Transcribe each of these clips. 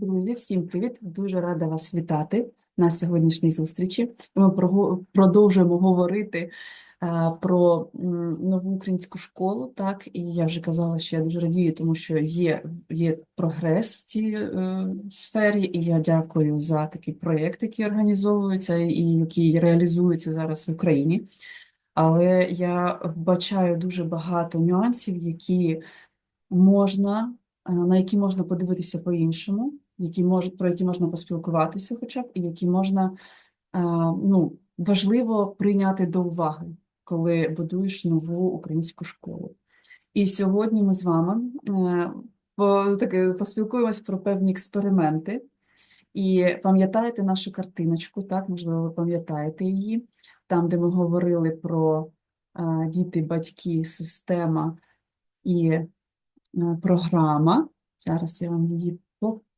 Друзі, всім привіт! Дуже рада вас вітати на сьогоднішній зустрічі. Ми продовжуємо говорити е, про нову українську школу. Так, і я вже казала, що я дуже радію, тому що є, є прогрес в цій е, сфері, і я дякую за такі проєкти, які організовуються і які реалізуються зараз в Україні. Але я вбачаю дуже багато нюансів, які можна, е, на які можна подивитися по-іншому, які можуть, про які можна поспілкуватися хоча б, і які можна, ну, важливо прийняти до уваги, коли будуєш нову українську школу. І сьогодні ми з вами е, таки поспілкуємось про певні експерименти. І пам'ятаєте нашу картиночку, так, можливо, ви пам'ятаєте її, там, де ми говорили про діти, батьки, система і е, програма. Зараз я вам її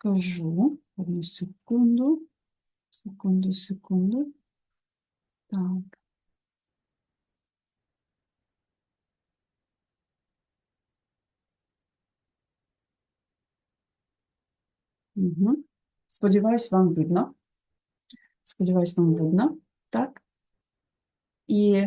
покажу. Одну секунду. Секунду, секунду. Так. Угу. Сподіваюсь, вам видно. Сподіваюсь, вам видно. Так. І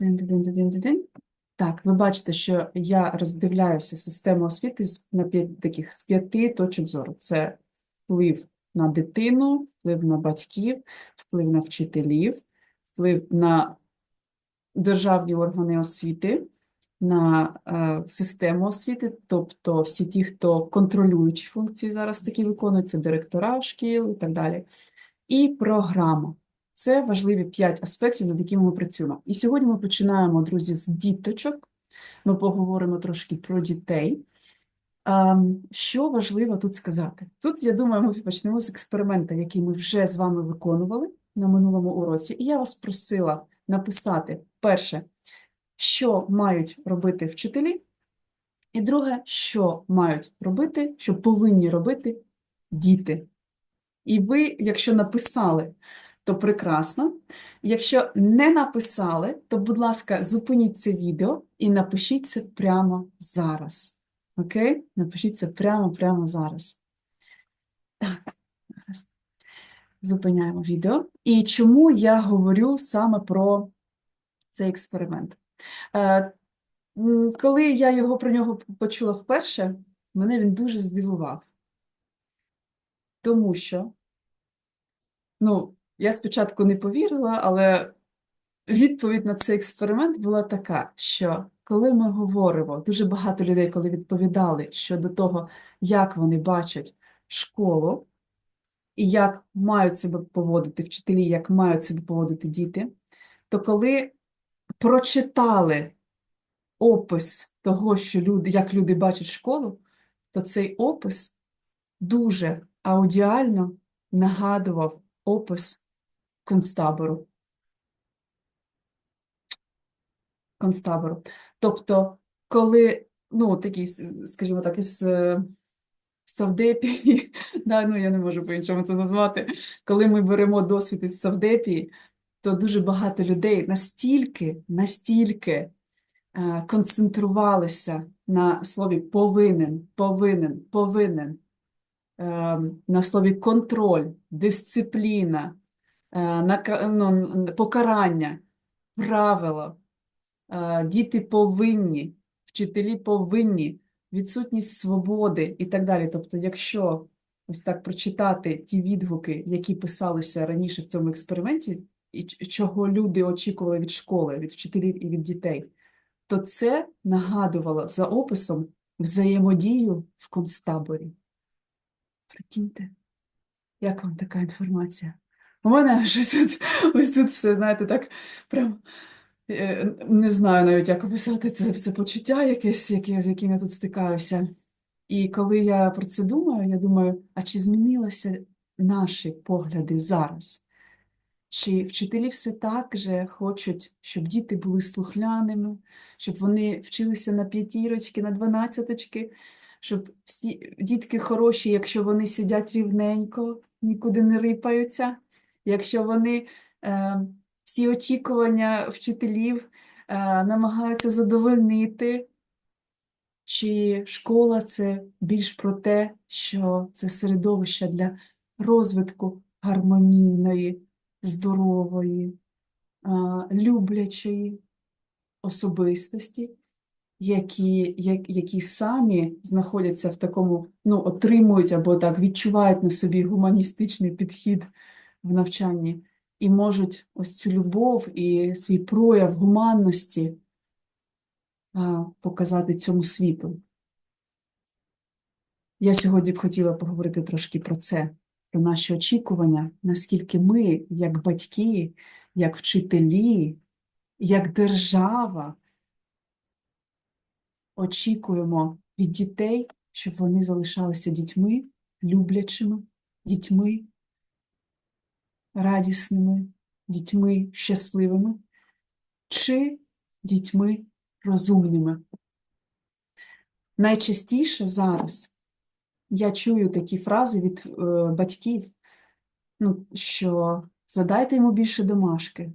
дин-дин-дин-дин-дин. Так, ви бачите, що я роздивляюся систему освіти на п'ять, таких, з п'яти точок зору. Це вплив на дитину, вплив на батьків, вплив на вчителів, вплив на державні органи освіти, на е, систему освіти, тобто всі ті, хто контролюючі функції зараз такі виконують, це директора шкіл і так далі. І програма. Це важливі п'ять аспектів, над якими ми працюємо. І сьогодні ми починаємо, друзі, з діточок. Ми поговоримо трошки про дітей. Ем, Що важливо тут сказати? Тут, я думаю, ми почнемо з експеримента, який ми вже з вами виконували на минулому уроці. І я вас просила написати перше, що мають робити вчителі, і друге, що мають робити, що повинні робити діти. І ви, якщо написали, то прекрасно. Якщо не написали, то, будь ласка, зупиніть це відео і напишіть це прямо зараз. Окей? Напишіть це прямо, прямо зараз. Так, зараз. Зупиняємо відео. І чому я говорю саме про цей експеримент? Е, коли я його про нього почула вперше, мене він дуже здивував. Тому що Ну, я спочатку не повірила, але відповідь на цей експеримент була така, що коли ми говоримо, дуже багато людей, коли відповідали щодо того, як вони бачать школу і як мають себе поводити вчителі, як мають себе поводити діти, то коли прочитали опис того, що люди, як люди бачать школу, то цей опис дуже аудіально нагадував опис концтабору. Концтабору. Тобто, коли, ну, такий, скажімо так, із е, Савдепії, да, ну, я не можу по-іншому це назвати, коли ми беремо досвід із Савдепії, то дуже багато людей настільки, настільки е, концентрувалися на слові повинен, повинен, повинен, е, на слові контроль, дисципліна, ну, покарання, правило, е, діти повинні, вчителі повинні, відсутність свободи і так далі. Тобто, якщо ось так прочитати ті відгуки, які писалися раніше в цьому експерименті, і чого люди очікували від школи, від вчителів і від дітей, то це нагадувало за описом взаємодію в концтаборі. Прикиньте, як вам така інформація? У мене щось тут, ось тут все, знаєте, так прям е, не знаю навіть, як описати це, це почуття якесь, яке, з яким я тут стикаюся. І коли я про це думаю, я думаю, а чи змінилися наші погляди зараз? Чи вчителі все так же хочуть, щоб діти були слухняними, щоб вони вчилися на п'ятірочки, на дванадцяточки, щоб всі дітки хороші, якщо вони сидять рівненько, нікуди не рипаються, якщо вони е, всі очікування вчителів е, намагаються задовольнити, Чи школа це більш про те, що це середовище для розвитку гармонійної, здорової, а, люблячої особистості, які, як- які самі знаходяться в такому, ну, отримують або так відчувають на собі гуманістичний підхід в навчанні і можуть ось цю любов і свій прояв гуманності показати цьому світу. Я сьогодні б хотіла поговорити трошки про це, про наші очікування, наскільки ми, як батьки, як вчителі, як держава, очікуємо від дітей, щоб вони залишалися дітьми, люблячими, дітьми, радісними, дітьми щасливими, чи дітьми розумними. Найчастіше зараз я чую такі фрази від е, батьків, ну, що задайте йому більше домашки,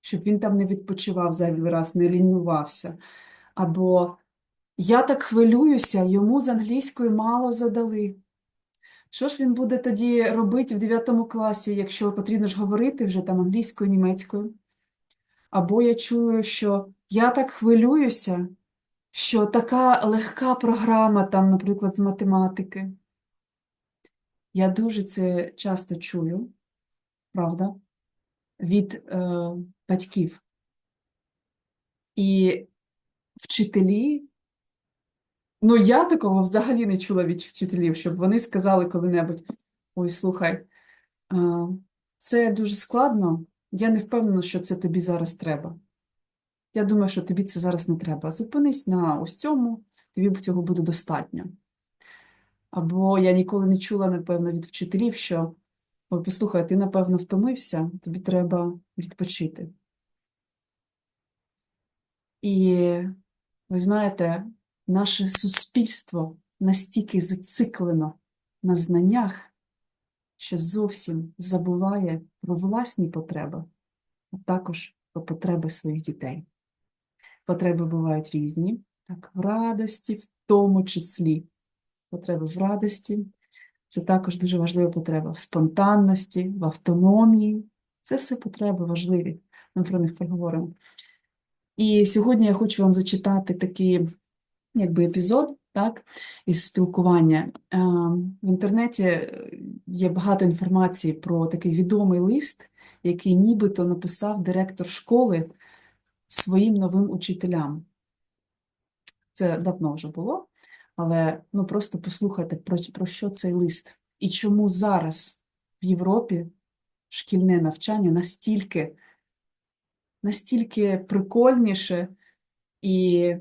щоб він там не відпочивав зайвий раз, не лінувався. Або я так хвилююся, йому з англійської мало задали. Що ж він буде тоді робити в 9 класі, якщо потрібно ж говорити вже там англійською, німецькою? Або я чую, що я так хвилююся, що така легка програма, там, наприклад, з математики. Я дуже це часто чую, правда, від е, батьків. І вчителі, ну я такого взагалі не чула від вчителів, щоб вони сказали коли-небудь: ой, слухай, це дуже складно, я не впевнена, що це тобі зараз треба. Я думаю, що тобі це зараз не треба. Зупинись на ось цьому, тобі цього буде достатньо. Або я ніколи не чула, напевно, від вчителів, що ой, послухай, ти, напевно, втомився, тобі треба відпочити. І ви знаєте, наше суспільство настільки зациклено на знаннях, що зовсім забуває про власні потреби, а також про потреби своїх дітей. Потреби бувають різні, так, в радості, в тому числі. Потреби в радості. Це також дуже важлива потреба в спонтанності, в автономії. Це все потреби важливі. Ми про них поговоримо. І сьогодні я хочу вам зачитати такий якби, епізод так, із спілкування. Е, В інтернеті е, є багато інформації про такий відомий лист, який нібито написав директор школи своїм новим учителям. Це давно вже було, але ну, просто послухайте, про, про що цей лист і чому зараз в Європі шкільне навчання настільки настільки прикольніше і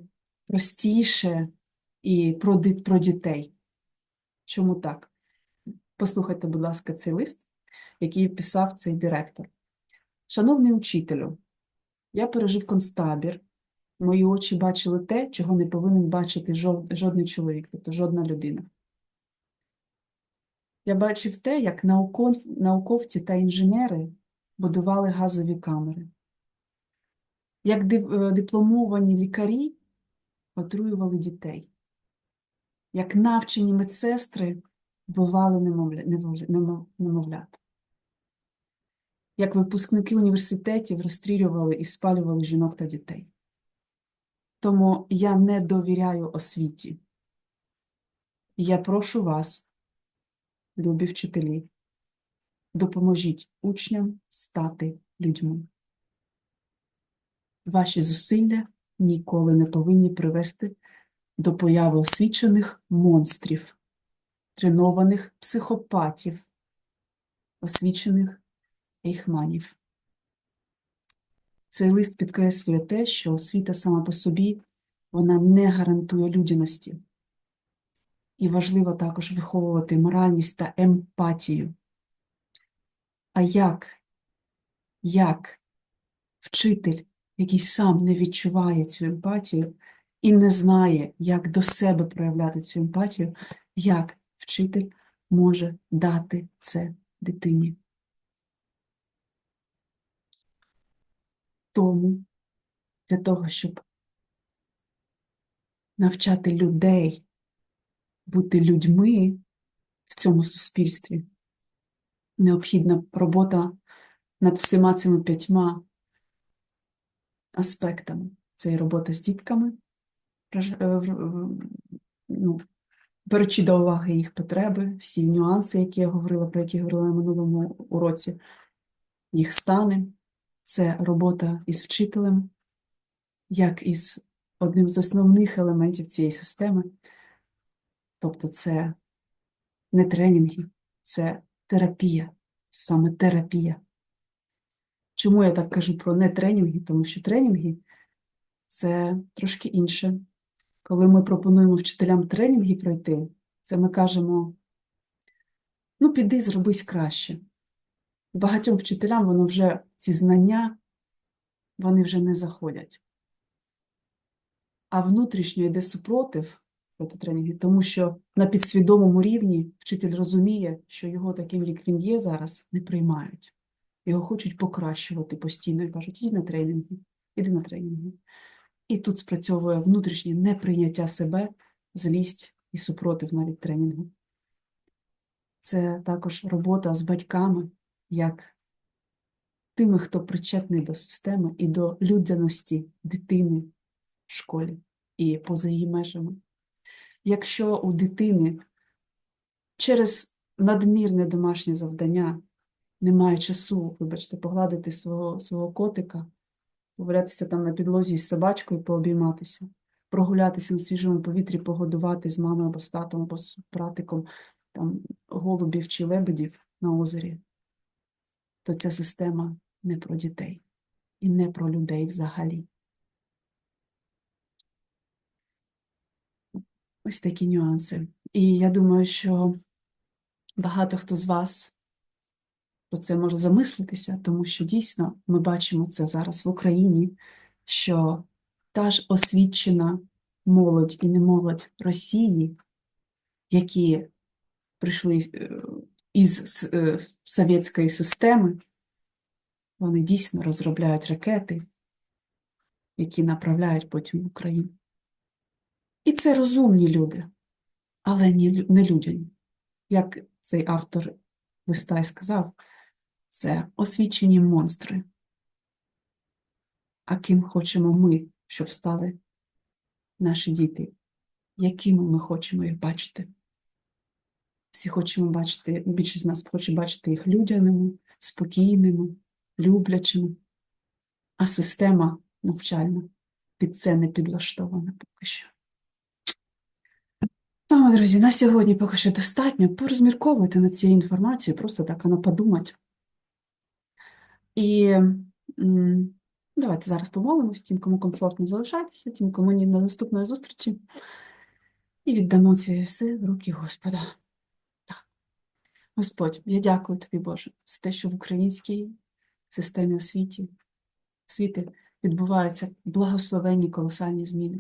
простіше і про, ди- про дітей. Чому так? Послухайте, будь ласка, цей лист, який писав цей директор. Шановний учителю, я пережив концтабір. Мої очі бачили те, чого не повинен бачити жодний чоловік, тобто жодна людина. Я бачив те, як науковці та інженери будували газові камери, як е, дипломовані лікарі отруювали дітей, як навчені медсестри немо- немовлят, як випускники університетів розстрілювали і спалювали жінок та дітей. Тому я не довіряю освіті. Я прошу вас, любі вчителі, допоможіть учням стати людьми. Ваші зусилля ніколи не повинні привести до появи освічених монстрів, тренованих психопатів, освічених ейхманів. Цей лист підкреслює те, що освіта сама по собі вона не гарантує людяності. І важливо також виховувати моральність та емпатію. А як? Як вчитель, який сам не відчуває цю емпатію і не знає, як до себе проявляти цю емпатію, як вчитель може дати це дитині? Тому для того, щоб навчати людей бути людьми в цьому суспільстві. Необхідна робота над всіма цими п'ятьма аспектами. Це і робота з дітками, е, ну, беручи до уваги їх потреби, всі нюанси, які я говорила, про які говорила на минулому уроці, їх стани. Це робота із вчителем, як із одним з основних елементів цієї системи. Тобто це не тренінги, це терапія, це саме терапія. Чому я так кажу про не тренінги? Тому що тренінги це трошки інше. Коли ми пропонуємо вчителям тренінги пройти, це ми кажемо: ну, піди, зробись краще. Багатьом вчителям воно вже ці знання, вони вже не заходять. А внутрішньо йде супротив проти тренінгів, тому що на підсвідомому рівні вчитель розуміє, що його таким, як він є зараз, не приймають. Його хочуть покращувати постійно і кажуть, іди на тренінги, іди на тренінги. І тут спрацьовує внутрішнє неприйняття себе, злість і супротив навіть тренінгу. Це також робота з батьками, як тими, хто причетний до системи і до людяності дитини в школі і поза її межами. Якщо у дитини через надмірне домашнє завдання немає часу, вибачте, погладити свого, свого котика, погулятися там на підлозі з собачкою, пообійматися, прогулятися на свіжому повітрі, погодувати з мамою або з татом, або з братиком там, голубів чи лебедів на озері, то ця система не про дітей і не про людей взагалі. Ось такі нюанси. І я думаю, що багато хто з вас про це може замислитися, тому що дійсно ми бачимо це зараз в Україні, що та ж освічена молодь і немолодь Росії, які прийшли е, із е, совєтської системи, вони дійсно розробляють ракети, які направляють потім в Україну. І це розумні люди, але не людяні. Як цей автор листа й сказав, це освічені монстри. А ким хочемо ми, щоб стали наші діти? Якими ми хочемо їх бачити? Всі хочемо бачити, більшість з нас хоче бачити їх людяними, спокійними, люблячими, а система навчальна під це не підлаштована поки що. Тому, друзі, на сьогодні поки що достатньо. Порозмірковуйте над цією інформацією, просто так вона подумать. І давайте зараз помолимось, тим, кому комфортно залишайтеся, тим, кому ні до наступної зустрічі. І віддамо ці все в руки Господа. Так. Господь, я дякую тобі, Боже, за те, що в українській системі освіти, освіти відбуваються благословенні колосальні зміни.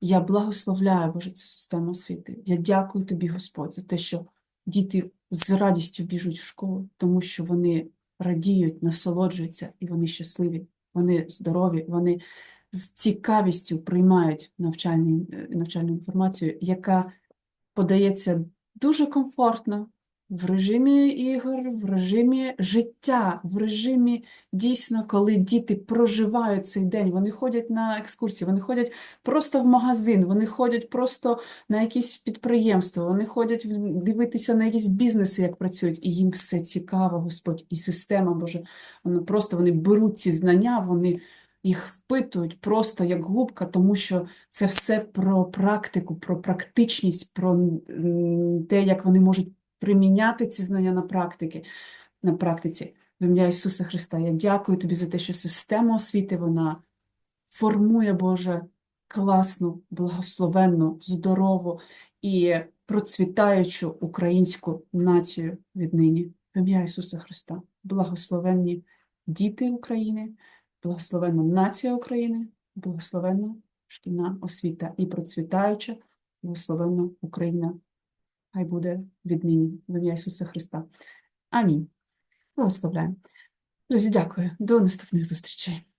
Я благословляю, Боже, цю систему освіти. Я дякую тобі, Господь, за те, що діти з радістю біжуть в школу, тому що вони радіють, насолоджуються і вони щасливі, вони здорові, вони з цікавістю приймають навчальні, е, навчальну інформацію, яка подається дуже комфортно в режимі ігор, в режимі життя, в режимі дійсно, коли діти проживають цей день, вони ходять на екскурсії, вони ходять просто в магазин, вони ходять просто на якісь підприємства, вони ходять дивитися на якісь бізнеси, як працюють, і їм все цікаво, Господь, і система, Боже, воно просто вони беруть ці знання, вони їх впитують просто як губка, тому що це все про практику, про практичність, про те, як вони можуть приміняти ці знання на практики, на практиці. В ім'я Ісуса Христа, я дякую тобі за те, що система освіти, вона формує, Боже, класну, благословенну, здорову і процвітаючу українську націю віднині. В ім'я Ісуса Христа. Благословенні діти України, благословенна нація України, благословенна шкільна освіта і процвітаюча, благословенна Україна. Хай буде віднині в ім'я Ісуса Христа. Амінь. Благословляємо. Друзі, дякую. До наступних зустрічей.